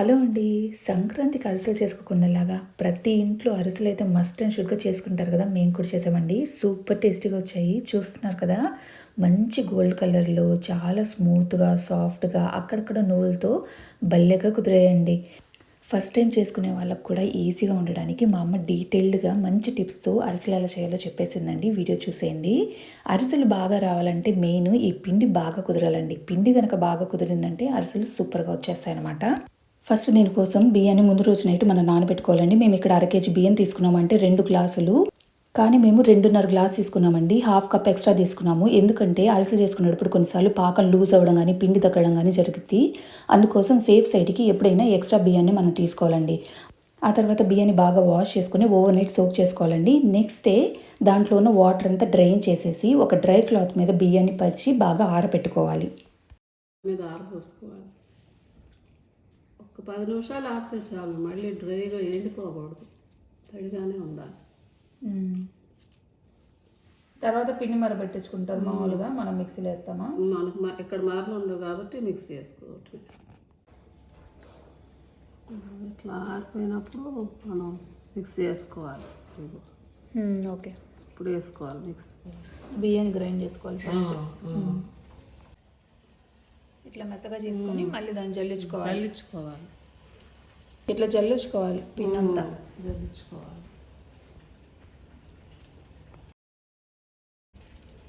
Hello అండి. సంక్రాంతికి అరిసెలు చేసుకోకుండాలాగా ప్రతి ఇంట్లో అరిసెలు అయితే మస్ట్ అండ్ షుడ్గా చేసుకుంటారు కదా మేము కూడా చేసామండి. సూపర్ టేస్టీగా వచ్చాయి. చూస్తున్నారు కదా మంచి గోల్డ్ కలర్లో చాలా స్మూత్గా సాఫ్ట్గా అక్కడక్కడ నువ్వులతో భలేగా కుదిరాయండి. ఫస్ట్ టైం చేసుకునే వాళ్ళకు కూడా ఈజీగా ఉండడానికి మా అమ్మ డీటెయిల్డ్గా మంచి టిప్స్తో అరిసెలు ఎలా చేయాలో చెప్పేసిందండి. వీడియో చూసేయండి. అరిసెలు బాగా రావాలంటే మెయిన్ ఈ పిండి బాగా కుదరాలండి. పిండి కనుక బాగా కుదిరిందంటే అరిసెలు సూపర్గా వచ్చేస్తాయి అనమాట ఫస్ట్ దీనికోసం బియ్యాన్ని ముందు రోజు నైట్ మనం నానబెట్టుకోవాలండి. మేము ఇక్కడ అర కేజీ బియ్యం తీసుకున్నామంటే రెండు గ్లాసులు. కానీ మేము రెండున్నర గ్లాస్ తీసుకున్నామండి. హాఫ్ కప్ ఎక్స్ట్రా తీసుకున్నాము. ఎందుకంటే అరిసెలు చేసుకునేటప్పుడు కొన్నిసార్లు పాకం లూజ్ అవ్వడం కానీ పిండి తగ్గడం కానీ జరుగుద్ది. అందుకోసం సేఫ్ సైడ్కి ఎప్పుడైనా ఎక్స్ట్రా బియ్యాన్ని మనం తీసుకోవాలండి. ఆ తర్వాత బియ్యాన్ని బాగా వాష్ చేసుకుని ఓవర్ నైట్ సోక్ చేసుకోవాలండి. నెక్స్ట్ డే దాంట్లో ఉన్న వాటర్ అంతా డ్రైన్ చేసేసి ఒక డ్రై క్లాత్ మీద బియ్యాన్ని పరిచి బాగా ఆరబెట్టుకోవాలి మీద ఆరబోసుకోవాలి. పది నిమిషాలు ఆరితే చాలు. మళ్ళీ డ్రైగా ఎండిపోకూడదు. తడిగానే ఉండాలి. తర్వాత పిండి మర పెట్టించుకుంటారు మామూలుగా. మనం మిక్సీలో వేస్తామా? మనకు ఇక్కడ మారలు ఉండవు కాబట్టి మిక్స్ చేసుకోవచ్చు. ఇట్లా ఆరిపోయినప్పుడు మనం మిక్స్ చేసుకోవాలి. ఇదిగో. ఓకే. ఇప్పుడు వేసుకోవాలి మిక్స్. బియ్యాన్ని గ్రైండ్ చేసుకోవాలి ఇట్లా మెత్తగా చేసుకొని మళ్ళీ దాన్ని జల్లించుకోవాలి. చల్లించుకోవాలి ఇట్లా జల్లించుకోవాలి పిండి అంతా జల్లించుకోవాలి.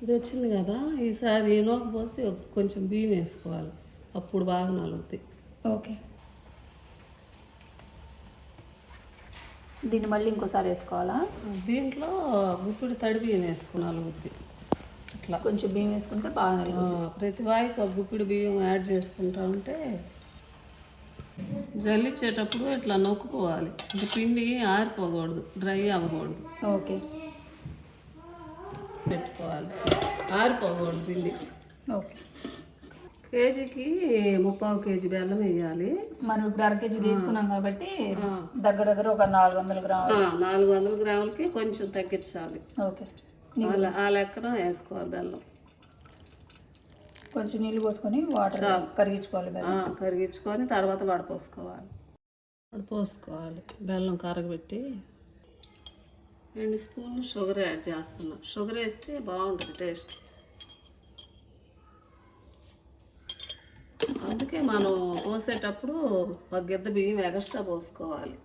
ఇది వచ్చింది కదా ఈసారి ఈలోపు పోసి కొంచెం బియ్యం వేసుకోవాలి. అప్పుడు బాగా నలుగుతాయి. ఓకే. దీన్ని మళ్ళీ ఇంకోసారి వేసుకోవాలా? దీంట్లో గుప్పిడి తడి బియ్యం వేసుకుని నలుగుద్ది అట్లా. కొంచెం బియ్యం వేసుకుంటే బాగా నలుగుతుంది. ప్రతి వాయికి ఒక గుప్పిడి బియ్యం యాడ్ చేసుకుంటా ఉంటే జల్లిచ్చేటప్పుడు ఇట్లా నొక్కుకోవాలి. అంటే పిండి ఆరిపోకూడదు డ్రై అవ్వకూడదు. ఓకే. పెట్టుకోవాలి. ఆరిపోకూడదు పిండి. ఓకే. కేజీకి ముప్పావు కేజీ బెల్లం వేయాలి. మనం ఇప్పుడు అర కేజీ తీసుకున్నాం కాబట్టి దగ్గర దగ్గర ఒక నాలుగు వందల గ్రాములు. నాలుగు వందల గ్రాములకి కొంచెం తగ్గించాలి. ఓకే. ఆ లెక్కన వేసుకోవాలి బెల్లం. కొంచెం నీళ్ళు పోసుకొని వాటర్ కరిగించుకోవాలి కరిగించుకొని తర్వాత వడపోసుకోవాలి. వడపోసుకోవాలి. బెల్లం కరగబెట్టి రెండు స్పూన్లు షుగర్ యాడ్ చేస్తున్నా. షుగర్ వేస్తే బాగుంటుంది టేస్ట్ అందుకే మనం పోసేటప్పుడు ఒక గిద్ద బియ్యం ఎగస్ట్రా పోసుకోవాలి.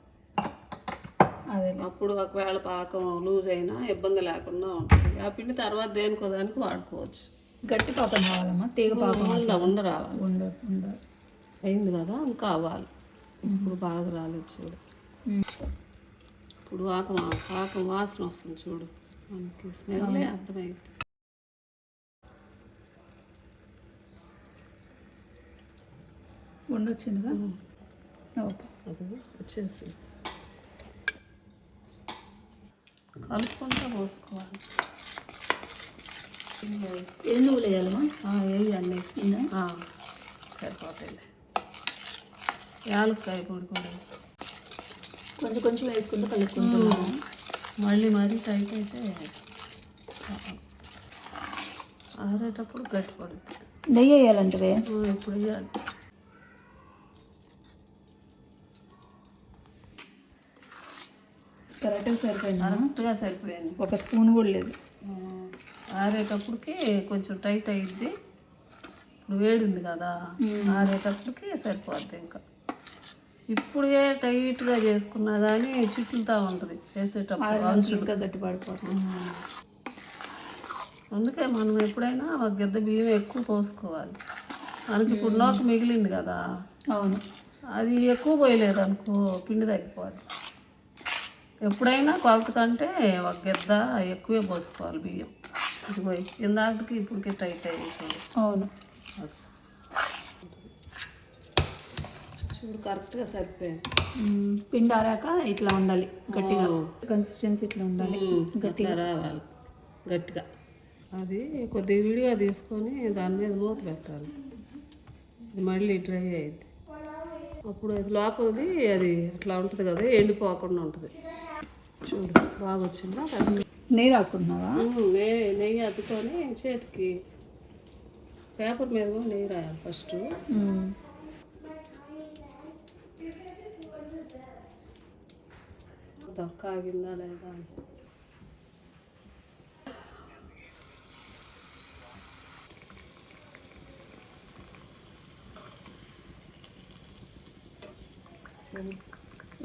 అదే. అప్పుడు ఒకవేళ పాకం లూజ్ అయినా ఇబ్బంది లేకుండా ఉంటుంది. ఆ పిండి తర్వాత దేనికో దానికి వాడుకోవచ్చు. గట్టి పాకం కావాలమ్మా తీగ పాకం ఉండ ఉండ రావాలి. ఉండ ఉండ. అయింది కదా ఇంకా అవ్వాలి. ఇప్పుడు బాగా రాలేదు చూడు. ఇప్పుడు పాకం పాకం వాసన వస్తుంది చూడు. మనకి స్మెల్ అర్థమైంది. ఉండొచ్చిందిగా? ఓకే. అది వచ్చేసి కలుపుకుంటూ పోసుకోవాలి. ఎన్ని నువ్వులు వేయాలమ్మా వేయాలి సరిపోతాయి యాలక్కాయ పొడి కూడా. కొంచెం కొంచెం వేసుకుంటూ కలుపుకుంటున్నాము మళ్ళీ మరీ టైట్ అయితే ఆరేటప్పుడు గట్టి పడుతుంది నెయ్యి వేయాలంటే ఇప్పుడు వేయాలి. కరెక్ట్గా సరిపోయింది? కరెక్ట్గా సరిపోయింది. ఒక స్పూన్ కూడా లేదు. ఆరేటప్పటికి కొంచెం టైట్ అయ్యిద్ది ఇప్పుడు వేడి ఉంది కదా ఆరేటప్పటికి సరిపోద్ది ఇంకా. ఇప్పుడే టైట్గా చేసుకున్నా కానీ చిట్లుతా ఉంటుంది వేసేటప్పుడు గట్టి పడిపోతుంది. అందుకే మనం ఎప్పుడైనా ఒక గిద్ద బియ్యం ఎక్కువ పోసుకోవాలి. మనకి ఇప్పుడు నోక మిగిలింది కదా అవును. అది ఎక్కువ పోయలేదు అనుకో పిండి తగ్గిపోద్ది ఎప్పుడైనా కొలత కంటే ఒక గిద్ద ఎక్కువే పోసుకోవాలి బియ్యం. ఇదిగో ఇందాకటికి ఇప్పటికి టైట్ అయ్యింది అవును. చూడు కరెక్ట్గా సరిపోయింది. పిండి ఆరాక ఇట్లా ఉండాలి గట్టిగా. కన్సిస్టెన్సీ ఇట్లా ఉండాలి గట్టిగా. రావాలి గట్టిగా. అది కొద్దిగా విడిగా తీసుకొని దాని మీద మూత పెట్టాలి. ఇది మళ్ళీ డ్రై అయ్యింది అప్పుడు అది లోపలిది అది అట్లా ఉంటుంది కదా ఎండిపోకుండా ఉంటుంది. చూడు బాగా వచ్చిందా నెయ్యి రాసుకుంటున్నావా నెయ్యి నెయ్యి అద్దుకొని చేతికి పేపర్ మీద కూడా నెయ్యి రాయాలి ఫస్ట్. కాగిందా లేదా?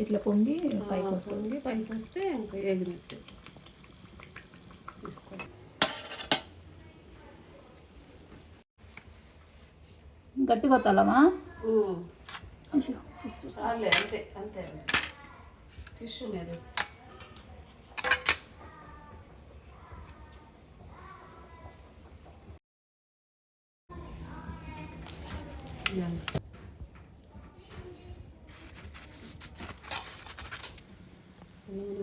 ఇట్లా పొంగి పైకి వస్తుంది. పైకి వస్తే ఇంకా ఎగినట్టు తీసుకో గట్టిగా వస్తాలమ్మా చాలే అంతే అంతే. టిష్యూ మీద.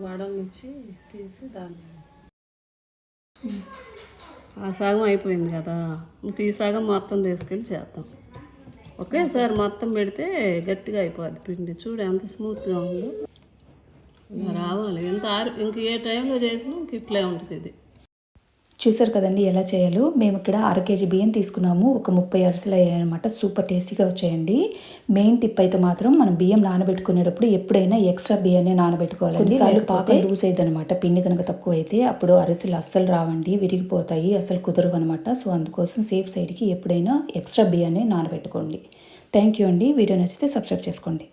వడనిచ్చి తీసి దాన్ని ఆ సగం అయిపోయింది కదా. ఇంక ఈ సగం మొత్తం తీసుకెళ్ళి చేద్దాం ఒకేసారి మొత్తం పెడితే గట్టిగా అయిపోద్ది పిండి. చూడు ఎంత స్మూత్గా ఉందో. రావాలి. ఇంత ఆరు ఇంక ఏ టైంలో చేసినా ఇంక ఇట్లే ఉంటుంది ఇది. చూసారు కదండి ఎలా చేయాలో? మేము ఇక్కడ అర కేజీ బియ్యం తీసుకున్నాము. ఒక ముప్పై అరిసెలు అయ్యాయన్నమాట. సూపర్ టేస్టీగా వచ్చాయండి. మెయిన్ టిప్ అయితే మాత్రం మనం బియ్యం నానబెట్టుకునేటప్పుడు ఎప్పుడైనా ఎక్స్ట్రా బియ్యాన్ని నానబెట్టుకోవాలి కొన్నిసార్లు పాకం లూజ్ అనమాట పిండి కనుక తక్కువ అయితే అప్పుడు అరిసెలు అస్సలు రావండి. విరిగిపోతాయి. అసలు కుదరవు అనమాట సో అందుకోసం సేఫ్ సైడ్కి ఎప్పుడైనా ఎక్స్ట్రా బియ్యాన్ని నానబెట్టుకోండి. థ్యాంక్ యూ అండి. వీడియో నచ్చితే సబ్స్క్రైబ్ చేసుకోండి.